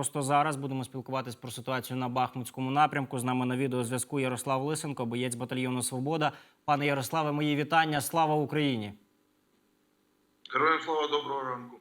просто зараз. Будемо спілкуватись про ситуацію на Бахмутському напрямку. З нами на відеозв'язку Ярослав Лисенко, боєць батальйону Свобода. Пане Ярославе, мої вітання. Слава Україні! Героям слава доброго ранку.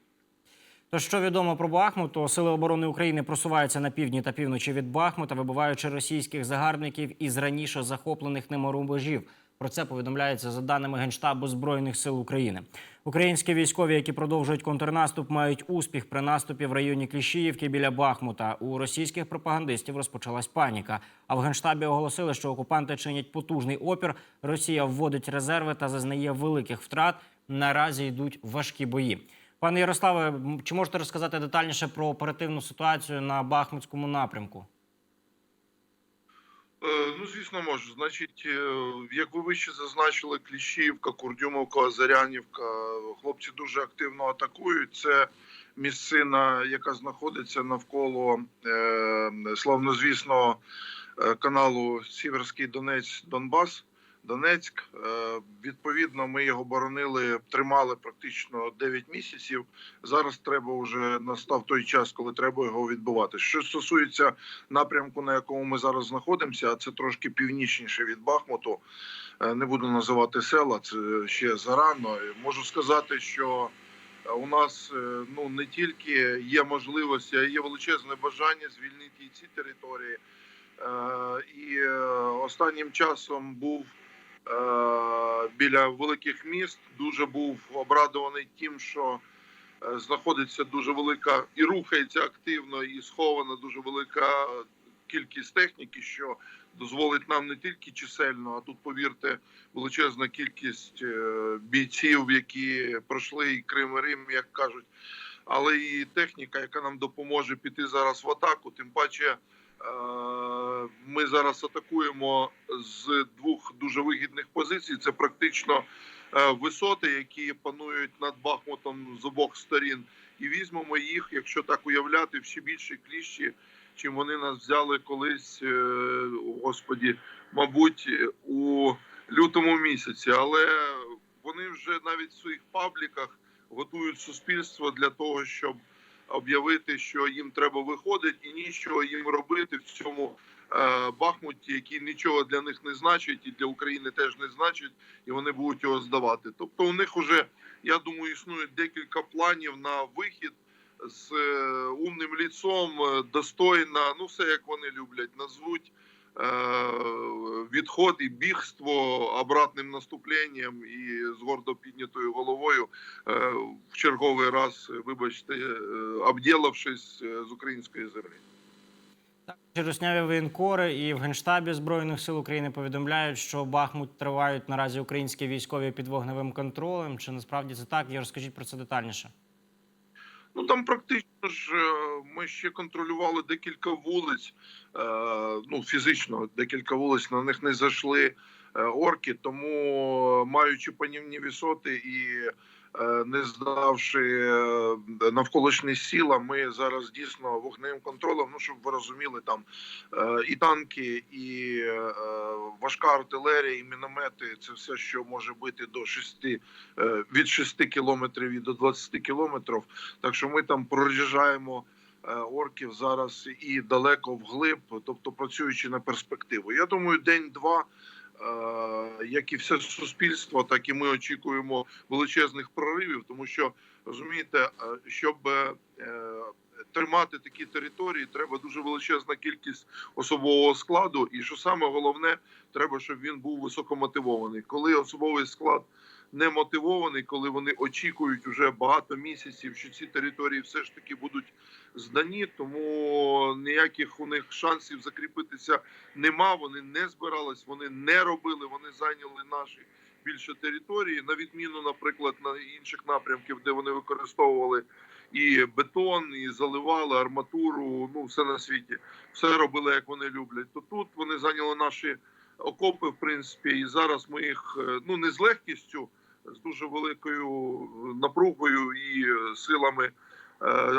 То що відомо про Бахмут, то сили оборони України просуваються на півдні та півночі від Бахмута, вибиваючи російських загарбників із раніше захоплених ними рубежів. Про це повідомляється за даними Генштабу Збройних сил України. Українські військові, які продовжують контрнаступ, мають успіх при наступі в районі Кліщіївки біля Бахмута. У російських пропагандистів розпочалась паніка. А в генштабі оголосили, що окупанти чинять потужний опір. Росія вводить резерви та зазнає великих втрат. Наразі йдуть важкі бої. Пане Ярославе, чи можете розказати детальніше про оперативну ситуацію на Бахмутському напрямку? Е, Ну, звісно, можу. Значить, е, як ви вище зазначили, Кліщівка, Курдюмовка, Озарянівка, хлопці дуже активно атакують. Це місцина, яка знаходиться навколо е, славнозвісного каналу Сіверський Донець Донбас. Донецьк, Е, відповідно, ми його боронили, тримали практично 9 місяців. Зараз треба вже настав той час, коли треба його відбувати. Що стосується напрямку, на якому ми зараз знаходимося, а це трошки північніше від Бахмуту. Е, Не буду називати села, це ще зарано. Можу сказати, що у нас е, ну не тільки є можливості, а є величезне бажання звільнити і ці території. І останнім часом був біля великих міст. Дуже був обрадований тим, що е, знаходиться дуже велика і рухається активно, і схована дуже велика кількість техніки, що дозволить нам не тільки чисельно, а тут, повірте, величезна кількість е, бійців, які пройшли і Крим і Рим, як кажуть, але і техніка, яка нам допоможе піти зараз в атаку. Тим паче, е, ми зараз атакуємо з двох дуже вигідних позицій. Це практично е, висоти, які панують над Бахмутом з обох сторін, і візьмемо їх, якщо так уявляти, в ще більші кліщі, чим вони нас взяли колись, е, господі, мабуть, у лютому місяці. Але вони вже навіть в своїх пабліках готують суспільство для того, щоб об'явити, що їм треба виходити, і нічого їм робити в цьому е, Бахмуті, який нічого для них не значить, і для України теж не значить, і вони будуть його здавати. Тобто, у них вже я думаю, існує декілька планів на вихід з е, умним ліцом, достойна, достойно, ну все як вони люблять, назвуть. Е, Відход і бігство обратним наступленням і з гордо піднятою головою е, в черговий раз, вибачте, е, обділившись з української землі. Русняві воєнкори і в Генштабі Збройних сил України повідомляють, що Бахмут тривають наразі українські військові під вогневим контролем. Чи насправді це так? І розкажіть про це детальніше. Ну там практично ж е, ми ще контролювали декілька вулиць, е, ну фізично декілька вулиць на них не зайшли е, орки, тому маючи панівні висоти і не здавши е, навколишні сіла, ми зараз дійсно вогневим контролем. Ну щоб ви розуміли, там е, і танки, і е, важка артилерія, і міномети це все, що може бити до 6, е, від 6 кілометрів і до 20 кілометрів. Так що ми там проїжджаємо е, орків зараз і далеко вглиб, тобто працюючи на перспективу. Я думаю, день-два. Е, Як і все суспільство, так і ми очікуємо величезних проривів, тому що розумієте, е, щоб е, тримати такі території, треба дуже величезна кількість особового складу. І що саме головне, треба, щоб він був високомотивований. Коли особовий склад не мотивований, коли вони очікують уже багато місяців, що ці території все ж таки будуть здані, тому ніяких у них шансів закріпитися нема. Вони не збирались, вони не робили, вони зайняли наші більше території, на відміну, наприклад, на інших напрямків, де вони використовували і бетон, і заливали арматуру. Ну все на світі, все робили як вони люблять. То тут вони зайняли наші окопи, в принципі, і зараз ми їх е, ну не з легкістю, з дуже великою напругою і е, силами, е,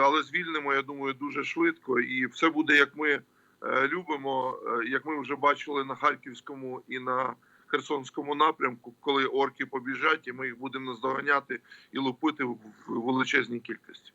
але звільнимо, я думаю, дуже швидко, і все буде як ми е, любимо, е, як ми вже бачили на харківському і на Херсонському напрямку, коли орки побіжать, і ми їх будемо наздоганяти і лупити в величезній кількості.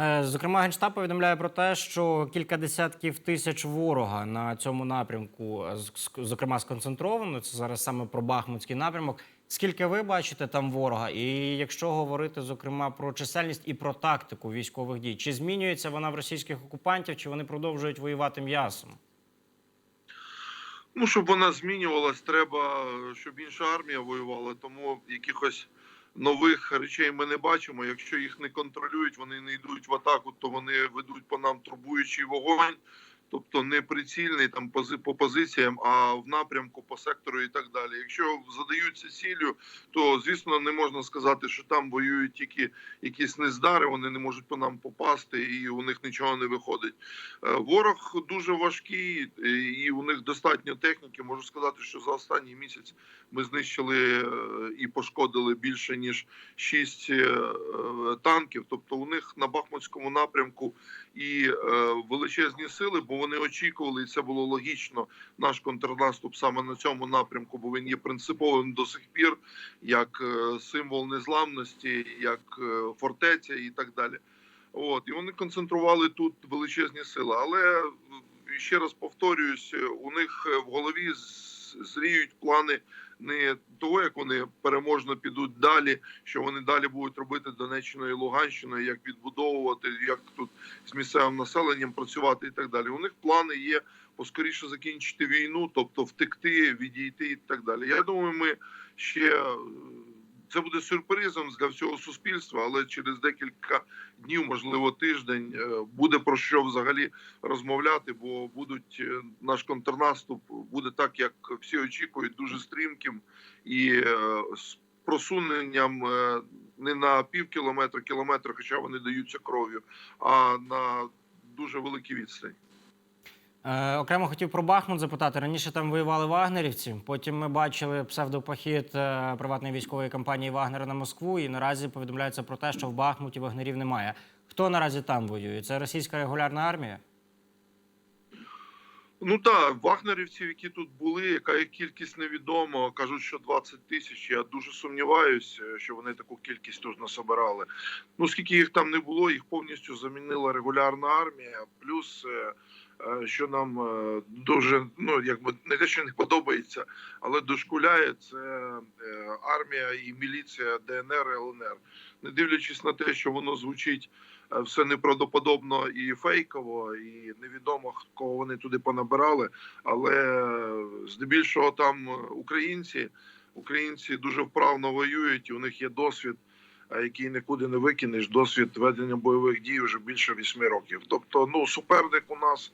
Е, Зокрема, Генштаб повідомляє про те, що кілька десятків тисяч ворога на цьому напрямку, е, зокрема, сконцентровано. Це зараз саме про Бахмутський напрямок. Скільки ви бачите там ворога? І якщо говорити зокрема про чисельність і про тактику військових дій, чи змінюється вона в російських окупантів, чи вони продовжують воювати м'ясом? Ну, щоб вона змінювалась, треба, щоб інша армія воювала. Тому якихось нових речей ми не бачимо. Якщо їх не контролюють, вони не йдуть в атаку, то вони ведуть по нам турбуючий вогонь. Тобто не прицільний там пози- по позиціям, а в напрямку по сектору і так далі. Якщо задаються ціллю, то звісно не можна сказати, що там воюють тільки якісь нездари, вони не можуть по нам попасти, і у них нічого не виходить. Е, Ворог дуже важкий, е, і у них достатньо техніки. Можу сказати, що за останній місяць ми знищили е, і пошкодили більше ніж 6 танків. Тобто, у них на Бахмутському напрямку і величезні сили, бо вони очікували, і це було логічно. Наш контрнаступ саме на цьому напрямку, бо він є принциповим до сих пір, як е, символ незламності, як е, фортеця і так далі. От і вони концентрували тут величезні сили. Але е, ще раз повторююсь, у них в голові зріють плани не того, як вони переможно підуть далі, що вони далі будуть робити Донеччиною і Луганщиною, як відбудовувати, як тут з місцевим населенням працювати і так далі. У них плани є поскоріше закінчити війну, тобто втекти, відійти і так далі. Я думаю, ми ще це буде сюрпризом для всього суспільства, але через декілька днів, можливо, тиждень, е, буде про що взагалі розмовляти, бо будуть е, наш контрнаступ буде так, як всі очікують, дуже стрімким і е, з просуненням не на пів кілометра, кілометра, хоча вони даються кров'ю, а на дуже великій відстані. Е, окремо хотів про Бахмут запитати. Раніше там воювали вагнерівці. Потім ми бачили псевдопохід е, приватної військової компанії Вагнера на Москву. І наразі повідомляється про те, що в Бахмуті вагнерів немає. Хто наразі там воює? Це російська регулярна армія? Ну так, вагнерівців, які тут були, яка їх кількість невідома. Кажуть, що 20 тисяч. Я дуже сумніваюся, що вони таку кількість тут насобирали. Ну скільки їх там не було, їх повністю замінила регулярна армія. Плюс, е, що нам е, дуже ну якби не те, що не подобається, але дошкуляє це е, армія і міліція ДНР ЛНР. Не дивлячись на те, що воно звучить е, все неправдоподобно і фейково, і невідомо кого вони туди понабирали. Але е, здебільшого там е, українці, українці дуже вправно воюють, у них є досвід, е, який нікуди не викинеш. Досвід ведення бойових дій вже більше вісьми років. Тобто, ну суперник у нас.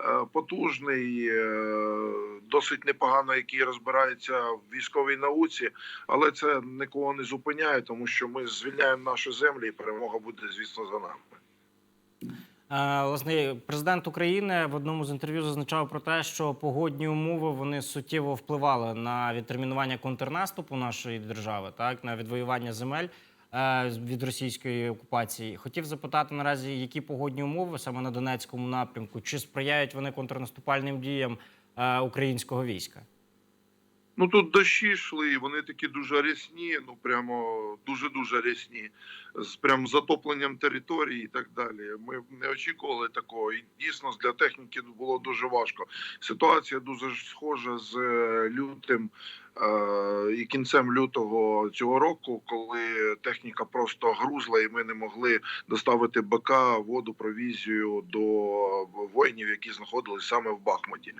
е, Потужний, е, досить непогано, який розбирається в військовій науці, але це нікого не зупиняє, тому що ми звільняємо наші землі, і перемога буде, звісно, за нами. Е, Власне, президент України в одному з інтерв'ю зазначав про те, що погодні умови вони суттєво впливали на відтермінування контрнаступу нашої держави, так на відвоювання земель від російської окупації. Хотів запитати наразі, які погодні умови саме на Донецькому напрямку, чи сприяють вони контрнаступальним діям е, українського війська? Ну тут дощі йшли, вони такі дуже рясні, ну прямо дуже дуже рясні, з прям затопленням території і так далі. Ми не очікували такого. І дійсно для техніки було дуже важко. Ситуація дуже схожа з е, лютим е, і кінцем лютого цього року, коли техніка просто грузла, і ми не могли доставити БК, воду, провізію до воїнів, які знаходились саме в Бахмуті.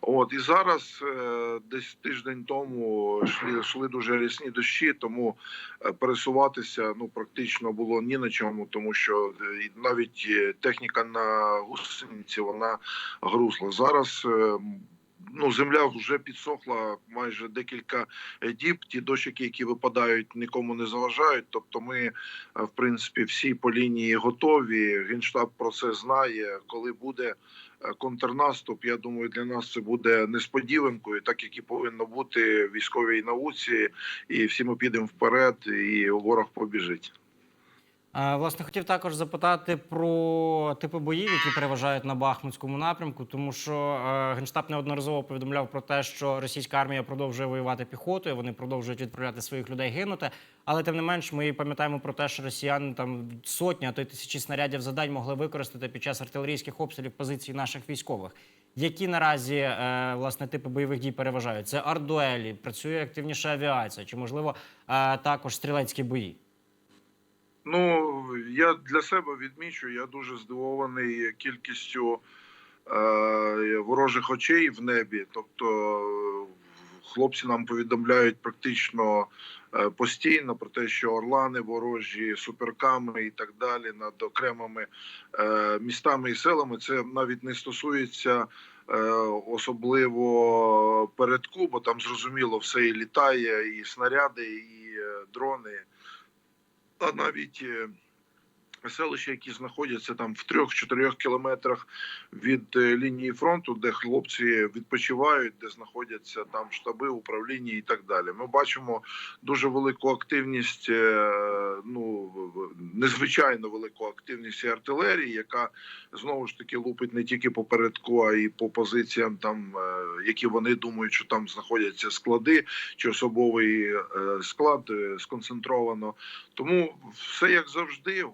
От і зараз е, десь тиждень тому йшли, йшли дуже рясні дощі, тому е, пересуватися ну практично було ні на чому, тому що е, навіть е, техніка на гусениці вона грузла. Зараз е, ну земля вже підсохла майже декілька діб. Ті дощики, які випадають, нікому не заважають. Тобто, ми е, в принципі всі по лінії готові. Генштаб про це знає, коли буде е, контрнаступ. Я думаю, для нас це буде несподіванкою, так як і повинно бути військовій науці, і всі ми підемо вперед, і ворог побіжить. Е, Власне, хотів також запитати про типи боїв, які переважають на Бахмутському напрямку, тому що е, Генштаб неодноразово повідомляв про те, що російська армія продовжує воювати піхотою, вони продовжують відправляти своїх людей гинути. Але тим не менш, ми пам'ятаємо про те, що росіяни там сотні, а то й тисячі снарядів за день могли використати під час артилерійських обстрілів позицій наших військових. Які наразі е, власне типи бойових дій переважають? Це артдуелі, працює активніше авіація, чи можливо також стрілецькі бої? Ну я для себе відмічу, я дуже здивований кількістю е, ворожих очей в небі. Тобто, хлопці нам повідомляють практично е, постійно про те, що орлани ворожі, суперками і так далі над окремими е, містами і селами. Це навіть не стосується. е, Особливо передку, бо там зрозуміло все і літає, і снаряди, і е, дрони, а навіть е, селища, які знаходяться там в трьох-чотирьох кілометрах від е, лінії фронту, де хлопці відпочивають, де знаходяться там штаби, управління і так далі. Ми бачимо дуже велику активність, е, ну незвичайно велику активність і артилерії, яка знову ж таки лупить не тільки по передку, а й по позиціям, там е, які вони думають, що там знаходяться склади чи особовий склад сконцентровано. Тому все як завжди,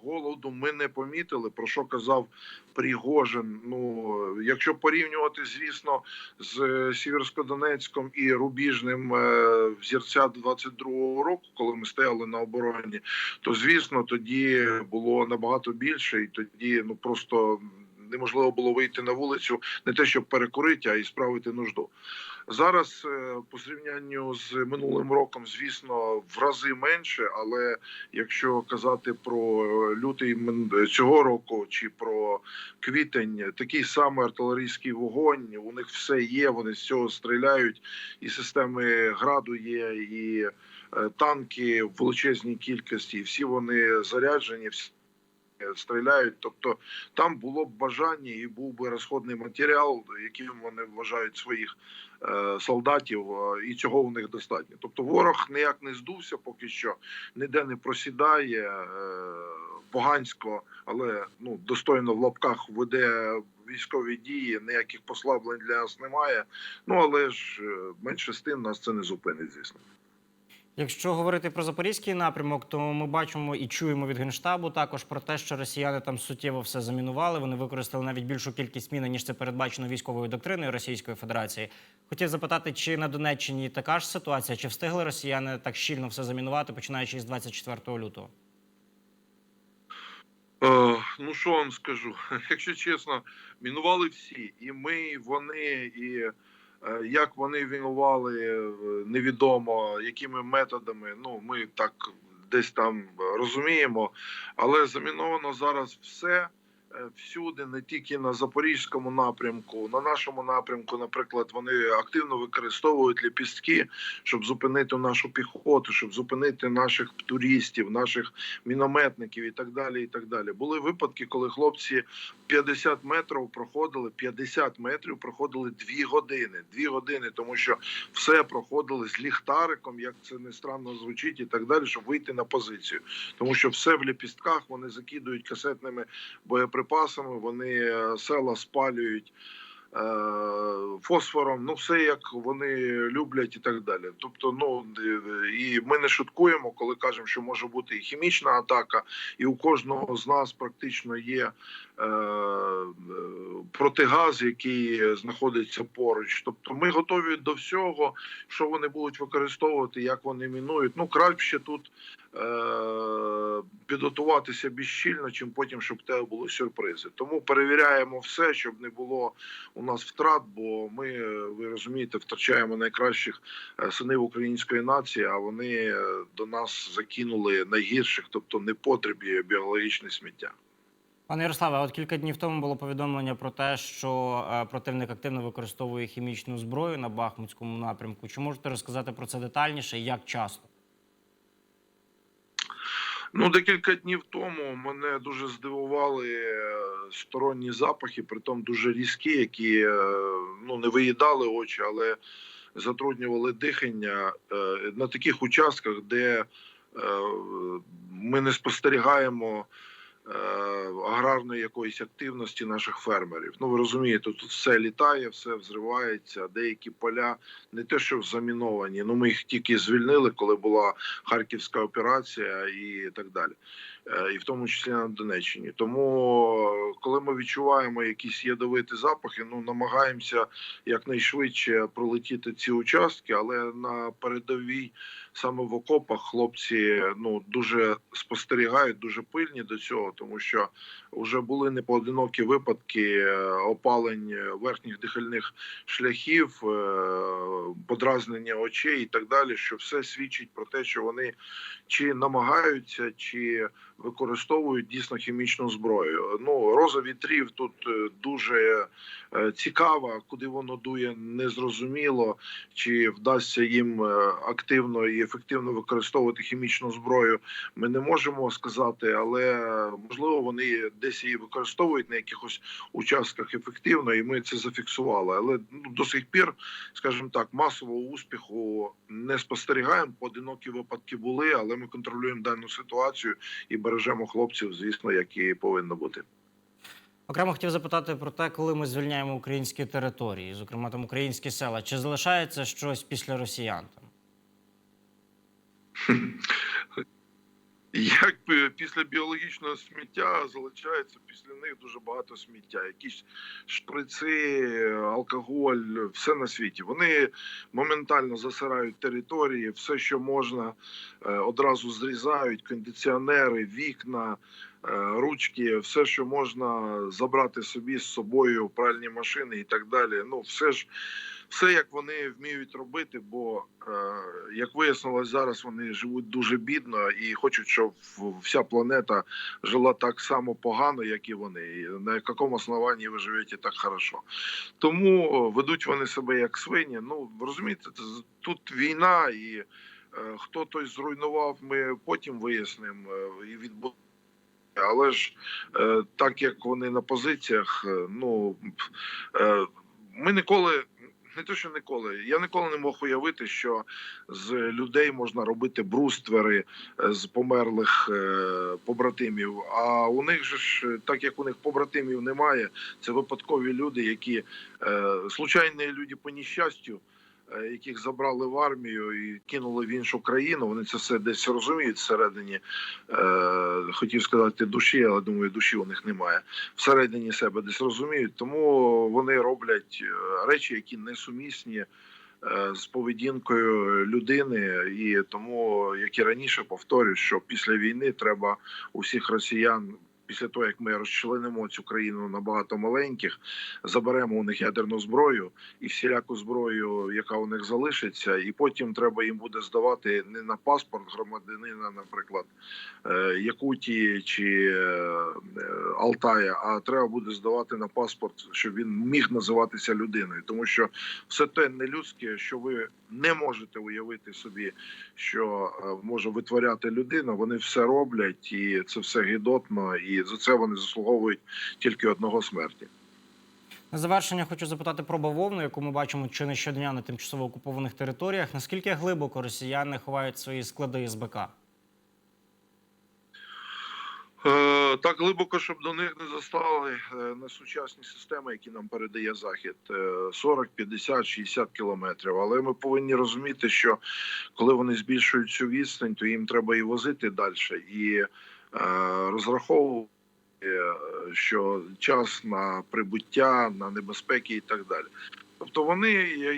голоду ми не помітили. Про що казав Пригожин. Ну якщо порівнювати, звісно, з е, Сіверськодонецьком і Рубіжним е, взірця 22-го року, коли ми стояли на обороні, то звісно тоді було набагато більше, і тоді ну просто неможливо було вийти на вулицю не те, щоб перекурити, а й справити нужду. Зараз е, по зрівнянню з минулим роком, звісно, в рази менше. Але якщо казати про е, лютий цього року чи про квітень, такий самий артилерійський вогонь. У них все є. Вони з цього стріляють, і системи граду є, і е, танки в величезній кількості. і Всі вони заряджені. всі Стріляють, тобто там було б бажання і був би розходний матеріал, яким вони вважають своїх е, солдатів, е, і цього у них достатньо. Тобто, ворог ніяк не здувся, поки що ніде не просідає е, погансько, але ну достойно в лапках веде військові дії. Ніяких послаблень для нас немає. Ну але ж менше з тим нас це не зупинить, звісно. Якщо говорити про запорізький напрямок, то ми бачимо і чуємо від генштабу також про те, що росіяни там суттєво все замінували. Вони використали навіть більшу кількість міни, ніж це передбачено військовою доктриною Російської Федерації. Хотів запитати, чи на Донеччині така ж ситуація, чи встигли росіяни так щільно все замінувати, починаючи з 24 лютого? Е, ну що вам скажу? Якщо чесно, мінували всі, і ми, і вони, і як вони мінували, е, невідомо якими методами. Ну ми так десь там розуміємо, але заміновано зараз все. Е, Всюди, не тільки на запорізькому напрямку, на нашому напрямку, наприклад, вони активно використовують ліпістки, щоб зупинити нашу піхоту, щоб зупинити наших туристів, наших мінометників і так далі. І так далі. Були випадки, коли хлопці 50 метрів проходили, 50 метрів проходили 2 години. 2 години, тому що все проходили з ліхтариком, як це не странно звучить, і так далі, щоб вийти на позицію. Тому що все в ліпістках вони закидують касетними боєприпасами, вони е, села спалюють. е, Фосфором, ну все як вони люблять і так далі. Тобто, ну е, і ми не шуткуємо, коли кажемо, що може бути і хімічна атака, і у кожного з нас практично є е, протигаз, який знаходиться поруч. Тобто, ми готові до всього, що вони будуть використовувати, як вони мінують. Ну краще тут е, підготуватися більш щільно, чим потім, щоб тебе були сюрпризи. Тому перевіряємо все, щоб не було у нас втрат. Бо ми, е, ви розумієте, втрачаємо найкращих е, синів української нації, а вони е, до нас закинули найгірших, тобто непотріб і біологічне сміття. Пане Ярославе, от кілька днів тому було повідомлення про те, що противник активно використовує хімічну зброю на Бахмутському напрямку. Чи можете розказати про це детальніше і як часто? Ну, декілька днів тому мене дуже здивували е, сторонні запахи, притом дуже різкі, які е, ну не виїдали очі, але затруднювали дихання е, на таких участках, де ми не спостерігаємо аграрної якоїсь активності наших фермерів. Ну ви розумієте, тут все літає, все взривається. Деякі поля не те, що заміновані. Ну ми їх тільки звільнили, коли була харківська операція і так далі. Е, І в тому числі на Донеччині. Тому, е, коли ми відчуваємо якісь ядовиті запахи, ну намагаємося якнайшвидше пролетіти ці участки, але на передовій, саме в окопах, хлопці ну дуже спостерігають, дуже пильні до цього, тому що вже були непоодинокі випадки е, опалень верхніх дихальних шляхів, е, подразнення очей і так далі, що все свідчить про те, що вони чи намагаються, чи використовують дійсно хімічну зброю. Ну роза вітрів тут е, дуже цікава, куди воно дує, незрозуміло, чи вдасться їм активно і ефективно використовувати хімічну зброю. Ми не можемо сказати, але можливо вони десь її використовують на якихось участках ефективно, і ми це зафіксували. Але ну, до сих пір, скажімо так, масового успіху не спостерігаємо. Поодинокі випадки були, але ми контролюємо дану ситуацію і бережемо хлопців, звісно, як і повинно бути. Окремо хотів запитати про те, коли ми звільняємо українські території, зокрема там українські села, чи залишається щось після росіян? Там? Як після біологічного сміття залишається після них дуже багато сміття. Якісь шприци, алкоголь, все на світі. Вони моментально засирають території, все, що можна, е, одразу зрізають, кондиціонери, вікна. е, Ручки, все, що можна забрати собі з собою, пральні машини і так далі. Ну, все ж, все як вони вміють робити, бо е, як вияснилось, зараз вони живуть дуже бідно і хочуть, щоб вся планета жила так само погано, як і вони. І на якому основанні ви живете так хорошо. Тому ведуть вони себе як свині. Ну розумієте, тут війна, і е, хто той зруйнував, ми потім вияснимо е, і відбудемо. Але ж так як вони на позиціях, ну ми ніколи. Не те, що ніколи. Я ніколи не мог уявити, що з людей можна робити бруствери е, з померлих е, побратимів. А у них же ж, так як у них побратимів немає, це випадкові люди, які е, случайні люди по нещастю, яких забрали в армію і кинули в іншу країну. Вони це все десь розуміють всередині. Е, хотів сказати душі, але думаю, душі у них немає. Всередині себе десь розуміють, тому вони роблять е, речі, які несумісні е, з поведінкою людини, і тому, як і раніше, повторюю, що після війни треба усіх росіян. Після того, як ми розчленимо цю країну на багато маленьких, заберемо у них ядерну зброю і всіляку зброю, яка у них залишиться, і потім треба їм буде здавати не на паспорт громадянина, наприклад, е, Якутії чи е, е, Алтая, а треба буде здавати на паспорт, щоб він міг називатися людиною, тому що все те нелюдське, що ви не можете уявити собі, що може витворяти людина, вони все роблять, і це все гідотно, і за це вони заслуговують тільки одного смерті. На завершення хочу запитати про бавовну, яку ми бачимо чи не щодня на тимчасово окупованих територіях. Наскільки глибоко росіяни ховають свої склади СБК? Е, Так глибоко, щоб до них не застали е, на сучасні системи, які нам передає захід, е, 40, 50, 60 кілометрів. Але ми повинні розуміти, що коли вони збільшують цю відстань, то їм треба і возити далі, і е, розраховувати, що час на прибуття, на небезпеки і так далі. Тобто вони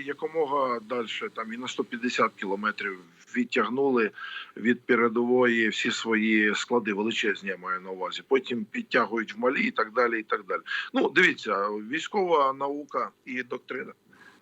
якомога далі, там і на 150 кілометрів відтягнули від передової всі свої склади величезні, я маю на увазі. Потім підтягують в малі і так далі. І так далі. Ну дивіться, військова наука і доктрина.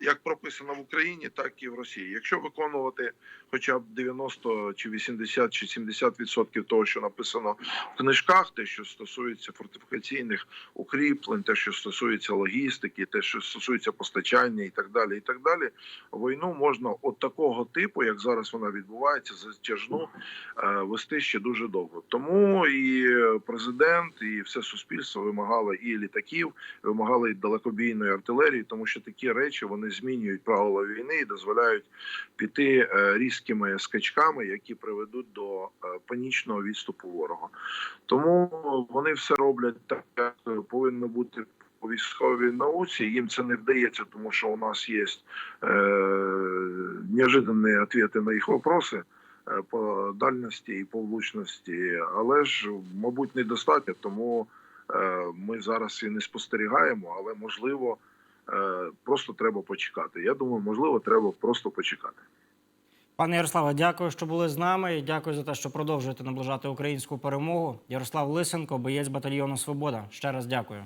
Як прописано в Україні, так і в Росії. Якщо виконувати хоча б 90 чи 80 чи 70 відсотків того, що написано в книжках, те, що стосується фортифікаційних укріплень, те, що стосується логістики, те, що стосується постачання і так далі, і так далі, війну можна от такого типу, як зараз вона відбувається, затяжну е, вести ще дуже довго. Тому і президент, і все суспільство вимагало і літаків, вимагали і далекобійної артилерії, тому що такі речі вони змінюють правила війни і дозволяють піти е, різкими скачками, які приведуть до е, панічного відступу ворога. Тому вони все роблять так, як повинно бути по військовій науці. Їм це не вдається, тому що у нас є е, неожиданні відповіді на їх вопроси е, по дальності і по влучності, але ж, мабуть, недостатньо, тому е, ми зараз і не спостерігаємо, але можливо, просто треба почекати. Я думаю, можливо, треба просто почекати. Пане Ярославе, дякую, що були з нами. Дякую за те, що продовжуєте наближати українську перемогу. Ярослав Лисенко, боєць батальйону Свобода. Ще раз дякую.